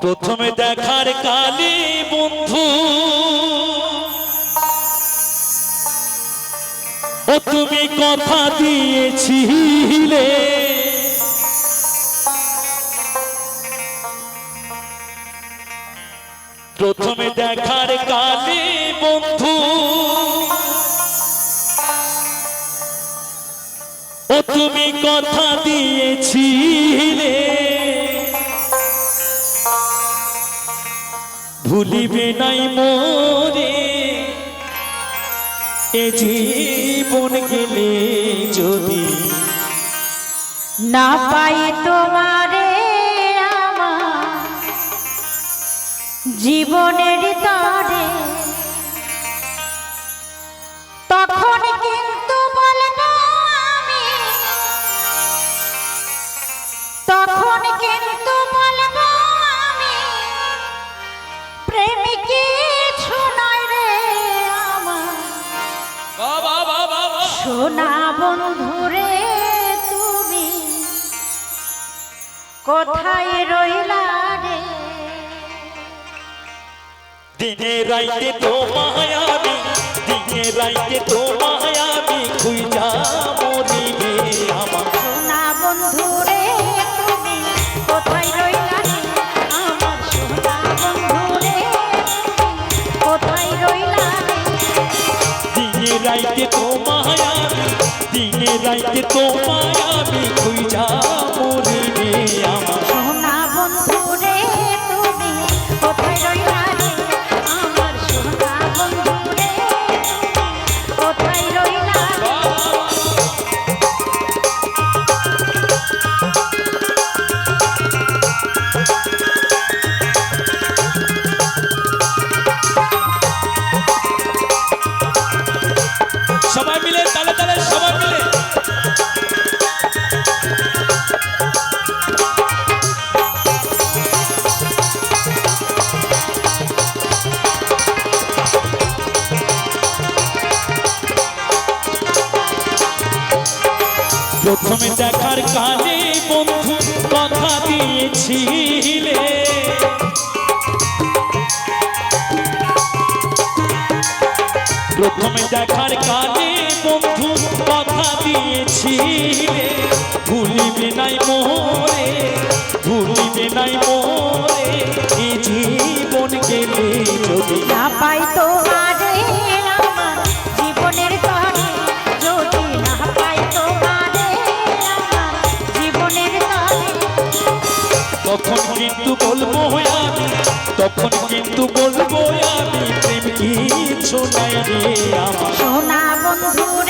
প্রথমে দেখার কালে বন্ধু। ও তুমি কথা দিয়েছিলে। প্রথমে দেখার কালে বন্ধু। ও তুমি কথা দিয়েছিলে। ভুলিবে নাই মোরে। এ জীবন গেলে যদি না পাই তোমারে আমার। জীবনের তরে কিছু নয় রে আমার। সোনা বন্ধুরে তুমি কোথায় রইলা রে? দিনে রাইতে তো মায়াবি দিনে রাইতে তো মায়াবি খুইজা রাইতে তো মায়াবি দিনে রাইতে তো মায়াবি খুইজা মরিবে আমার। কালে বন্ধু কথা দিয়েছিলে। প্রথমে দেখার কালে বন্ধু কথা দিয়েছিলে। ভুলিবে নাই মোরে, ভুলিবে নাই মোরে জীবন গেলে যদি না পাই তখন কিন্তু বলব আমি তখন কিন্তু বলব আমি প্রেম কিছু নাই আমার?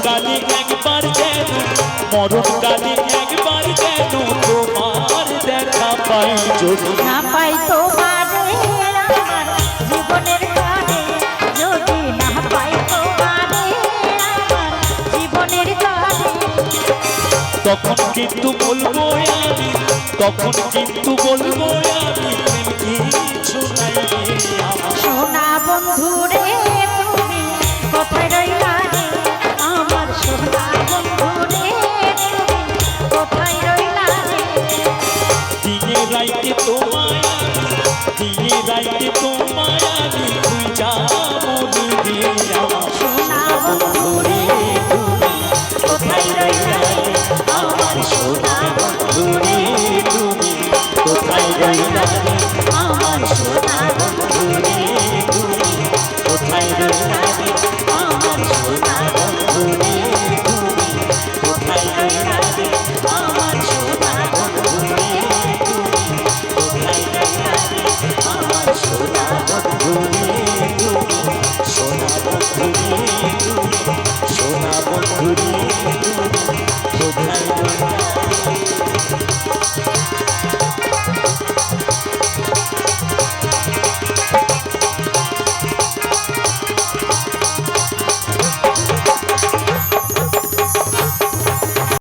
মরণ কালী একবার যেন তোমার দেখা পাই যদি। না পাই তোমারে জীবনের তরে যদি না পাই তোমারে জীবনের তরে তখন কিন্তু বলব আমি তখন কিন্তু বলব আমি কিছু নাই রে আমার। সোনা বন্ধুরে তুমি কোথায়